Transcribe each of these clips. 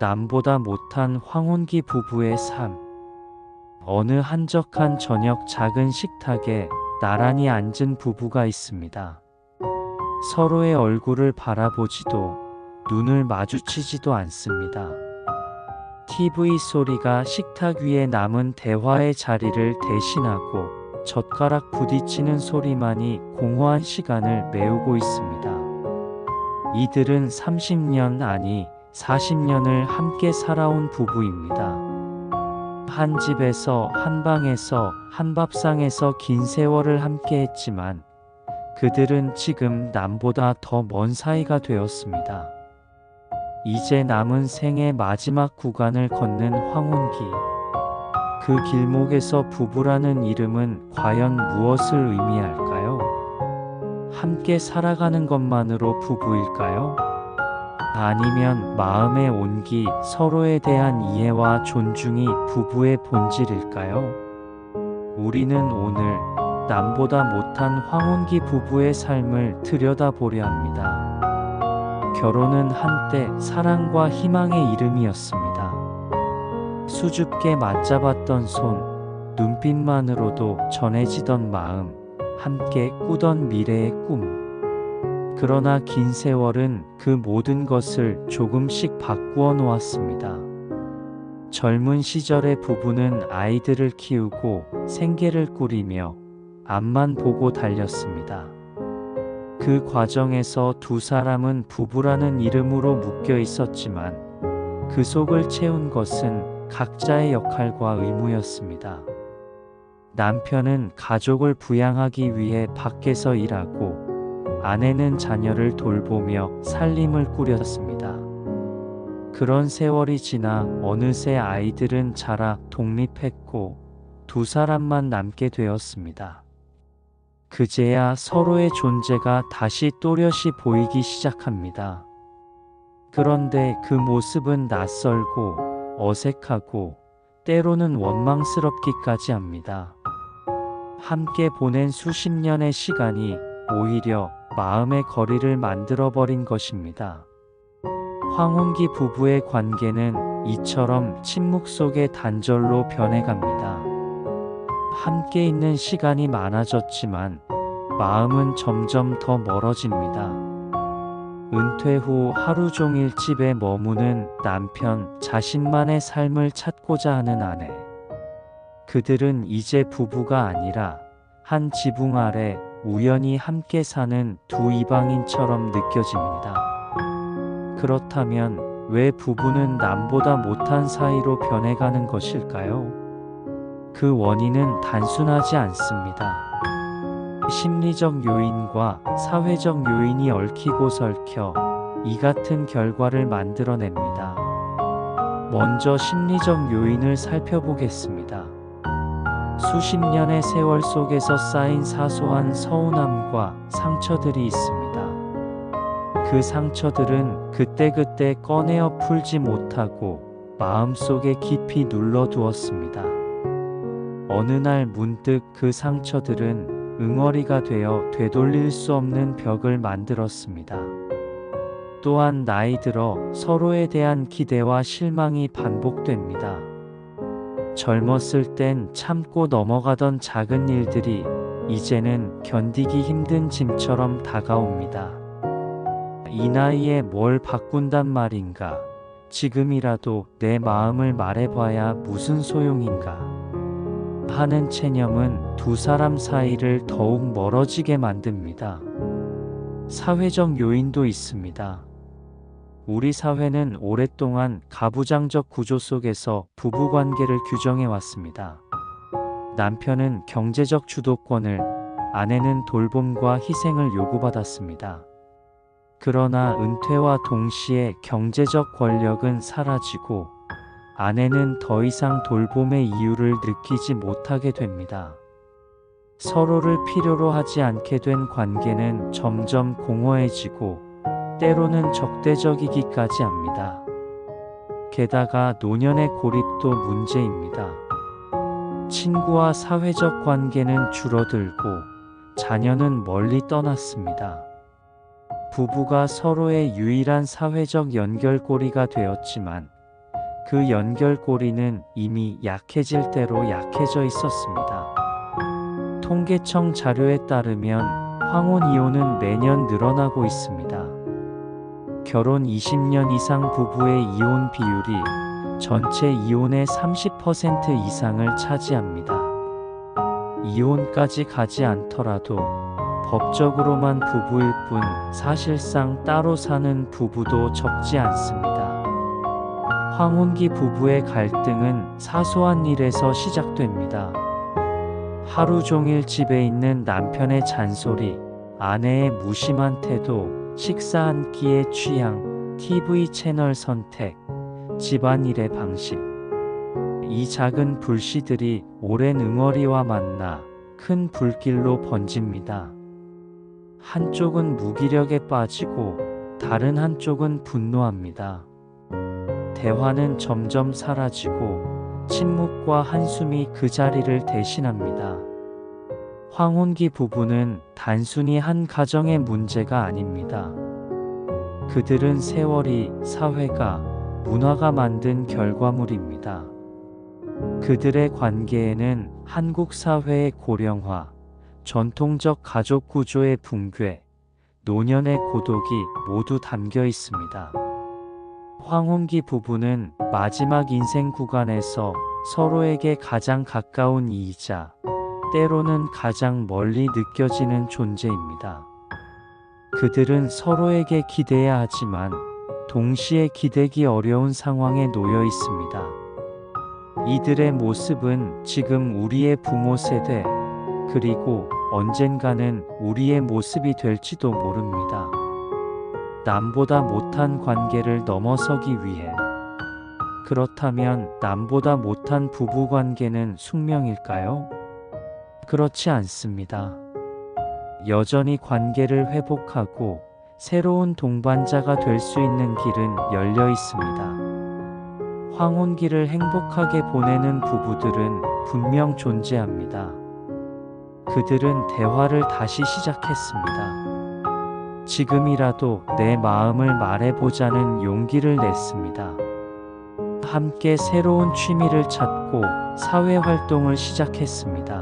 남보다 못한 황혼기 부부의 삶. 어느 한적한 저녁 작은 식탁에 나란히 앉은 부부가 있습니다. 서로의 얼굴을 바라보지도 눈을 마주치지도 않습니다. TV 소리가 식탁 위에 남은 대화의 자리를 대신하고 젓가락 부딪히는 소리만이 공허한 시간을 메우고 있습니다. 이들은 30년 아니 40년을 함께 살아온 부부입니다. 한 집에서 한 방에서 한 밥상에서 긴 세월을 함께 했지만 그들은 지금 남보다 더 먼 사이가 되었습니다. 이제 남은 생의 마지막 구간을 걷는 황혼기. 그 길목에서 부부라는 이름은 과연 무엇을 의미할까요? 함께 살아가는 것만으로 부부일까요? 아니면 마음의 온기, 서로에 대한 이해와 존중이 부부의 본질일까요? 우리는 오늘 남보다 못한 황혼기 부부의 삶을 들여다보려 합니다. 결혼은 한때 사랑과 희망의 이름이었습니다. 수줍게 맞잡았던 손, 눈빛만으로도 전해지던 마음, 함께 꾸던 미래의 꿈. 그러나 긴 세월은 그 모든 것을 조금씩 바꾸어 놓았습니다. 젊은 시절의 부부는 아이들을 키우고 생계를 꾸리며 앞만 보고 달렸습니다. 그 과정에서 두 사람은 부부라는 이름으로 묶여 있었지만 그 속을 채운 것은 각자의 역할과 의무였습니다. 남편은 가족을 부양하기 위해 밖에서 일하고 아내는 자녀를 돌보며 살림을 꾸렸습니다. 그런 세월이 지나 어느새 아이들은 자라 독립했고 두 사람만 남게 되었습니다. 그제야 서로의 존재가 다시 또렷이 보이기 시작합니다. 그런데 그 모습은 낯설고 어색하고 때로는 원망스럽기까지 합니다. 함께 보낸 수십 년의 시간이 오히려 마음의 거리를 만들어 버린 것입니다. 황혼기 부부의 관계는 이처럼 침묵 속의 단절로 변해갑니다. 함께 있는 시간이 많아졌지만 마음은 점점 더 멀어집니다. 은퇴 후 하루 종일 집에 머무는 남편, 자신만의 삶을 찾고자 하는 아내. 그들은 이제 부부가 아니라 한 지붕 아래 우연히 함께 사는 두 이방인처럼 느껴집니다. 그렇다면 왜 부부는 남보다 못한 사이로 변해가는 것일까요? 그 원인은 단순하지 않습니다. 심리적 요인과 사회적 요인이 얽히고 설켜 이 같은 결과를 만들어냅니다. 먼저 심리적 요인을 살펴보겠습니다. 수십 년의 세월 속에서 쌓인 사소한 서운함과 상처들이 있습니다. 그 상처들은 그때그때 꺼내어 풀지 못하고 마음속에 깊이 눌러두었습니다. 어느 날 문득 그 상처들은 응어리가 되어 되돌릴 수 없는 벽을 만들었습니다. 또한 나이 들어 서로에 대한 기대와 실망이 반복됩니다. 젊었을 땐 참고 넘어가던 작은 일들이 이제는 견디기 힘든 짐처럼 다가옵니다. 이 나이에 뭘 바꾼단 말인가? 지금이라도 내 마음을 말해봐야 무슨 소용인가? 하는 체념은 두 사람 사이를 더욱 멀어지게 만듭니다. 사회적 요인도 있습니다. 우리 사회는 오랫동안 가부장적 구조 속에서 부부 관계를 규정해 왔습니다. 남편은 경제적 주도권을, 아내는 돌봄과 희생을 요구받았습니다. 그러나 은퇴와 동시에 경제적 권력은 사라지고 아내는 더 이상 돌봄의 이유를 느끼지 못하게 됩니다. 서로를 필요로 하지 않게 된 관계는 점점 공허해지고 때로는 적대적이기까지 합니다. 게다가 노년의 고립도 문제입니다. 친구와 사회적 관계는 줄어들고 자녀는 멀리 떠났습니다. 부부가 서로의 유일한 사회적 연결고리가 되었지만 그 연결고리는 이미 약해질 대로 약해져 있었습니다. 통계청 자료에 따르면 황혼 이혼은 매년 늘어나고 있습니다. 결혼 20년 이상 부부의 이혼 비율이 전체 이혼의 30% 이상을 차지합니다. 이혼까지 가지 않더라도 법적으로만 부부일 뿐 사실상 따로 사는 부부도 적지 않습니다. 황혼기 부부의 갈등은 사소한 일에서 시작됩니다. 하루 종일 집에 있는 남편의 잔소리, 아내의 무심한 태도, 식사 한 끼의 취향, TV 채널 선택, 집안일의 방식. 이 작은 불씨들이 오랜 응어리와 만나 큰 불길로 번집니다. 한쪽은 무기력에 빠지고 다른 한쪽은 분노합니다. 대화는 점점 사라지고 침묵과 한숨이 그 자리를 대신합니다. 황혼기 부부는 단순히 한 가정의 문제가 아닙니다. 그들은 세월이 사회가 문화가 만든 결과물입니다. 그들의 관계에는 한국 사회의 고령화, 전통적 가족 구조의 붕괴, 노년의 고독이 모두 담겨 있습니다. 황혼기 부부는 마지막 인생 구간에서 서로에게 가장 가까운 이이자, 때로는 가장 멀리 느껴지는 존재입니다. 그들은 서로에게 기대야 하지만 동시에 기대기 어려운 상황에 놓여 있습니다. 이들의 모습은 지금 우리의 부모 세대, 그리고 언젠가는 우리의 모습이 될지도 모릅니다. 남보다 못한 관계를 넘어서기 위해 그렇다면 남보다 못한 부부 관계는 숙명일까요? 그렇지 않습니다. 여전히 관계를 회복하고 새로운 동반자가 될 수 있는 길은 열려 있습니다. 황혼기를 행복하게 보내는 부부들은 분명 존재합니다. 그들은 대화를 다시 시작했습니다. 지금이라도 내 마음을 말해보자는 용기를 냈습니다. 함께 새로운 취미를 찾고 사회 활동을 시작했습니다.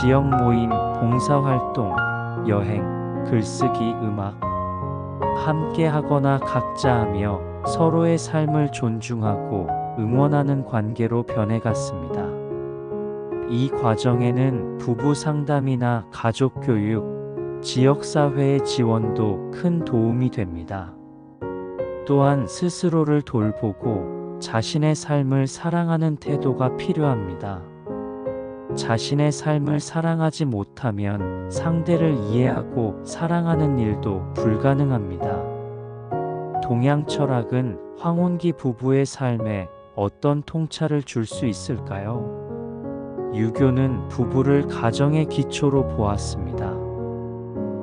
지역 모임, 봉사활동, 여행, 글쓰기, 음악. 함께 하거나 각자 하며 서로의 삶을 존중하고 응원하는 관계로 변해갔습니다. 이 과정에는 부부 상담이나 가족 교육, 지역사회의 지원도 큰 도움이 됩니다. 또한 스스로를 돌보고 자신의 삶을 사랑하는 태도가 필요합니다. 자신의 삶을 사랑하지 못하면 상대를 이해하고 사랑하는 일도 불가능합니다. 동양 철학은 황혼기 부부의 삶에 어떤 통찰을 줄 수 있을까요? 유교는 부부를 가정의 기초로 보았습니다.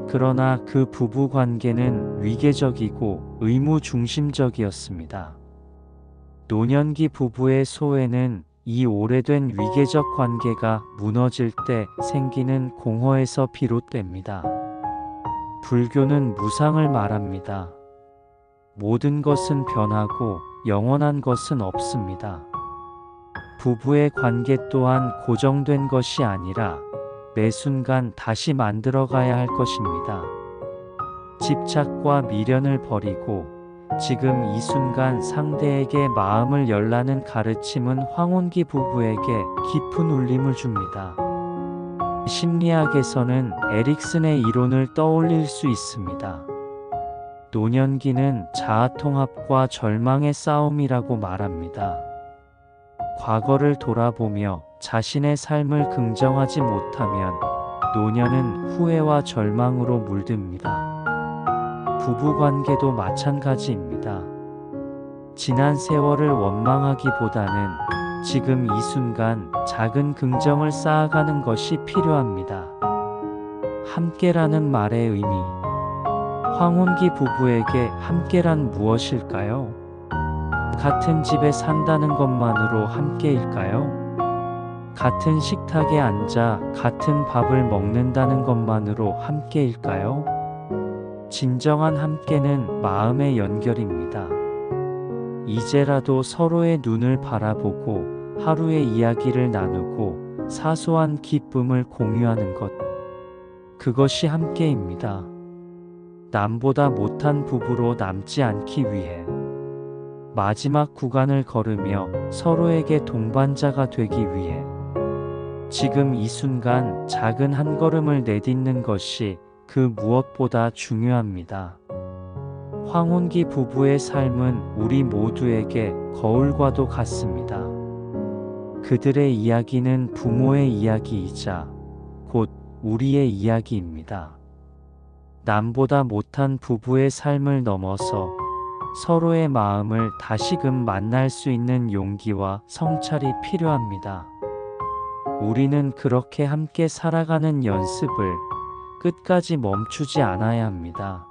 그러나 그 부부 관계는 위계적이고 의무 중심적이었습니다. 노년기 부부의 소외는 이 오래된 위계적 관계가 무너질 때 생기는 공허에서 비롯됩니다. 불교는 무상을 말합니다. 모든 것은 변하고 영원한 것은 없습니다. 부부의 관계 또한 고정된 것이 아니라 매 순간 다시 만들어가야 할 것입니다. 집착과 미련을 버리고 지금 이 순간 상대에게 마음을 열라는 가르침은 황혼기 부부에게 깊은 울림을 줍니다. 심리학에서는 에릭슨의 이론을 떠올릴 수 있습니다. 노년기는 자아통합과 절망의 싸움이라고 말합니다. 과거를 돌아보며 자신의 삶을 긍정하지 못하면 노년은 후회와 절망으로 물듭니다. 부부 관계도 마찬가지입니다. 지난 세월을 원망하기보다는 지금 이 순간 작은 긍정을 쌓아가는 것이 필요합니다. 함께라는 말의 의미. 황혼기 부부에게 함께란 무엇일까요? 같은 집에 산다는 것만으로 함께일까요? 같은 식탁에 앉아 같은 밥을 먹는다는 것만으로 함께일까요? 진정한 함께는 마음의 연결입니다. 이제라도 서로의 눈을 바라보고 하루의 이야기를 나누고 사소한 기쁨을 공유하는 것. 그것이 함께입니다. 남보다 못한 부부로 남지 않기 위해 마지막 구간을 걸으며 서로에게 동반자가 되기 위해 지금 이 순간 작은 한 걸음을 내딛는 것이 그 무엇보다 중요합니다. 황혼기 부부의 삶은 우리 모두에게 거울과도 같습니다. 그들의 이야기는 부모의 이야기이자 곧 우리의 이야기입니다. 남보다 못한 부부의 삶을 넘어서 서로의 마음을 다시금 만날 수 있는 용기와 성찰이 필요합니다. 우리는 그렇게 함께 살아가는 연습을 끝까지 멈추지 않아야 합니다.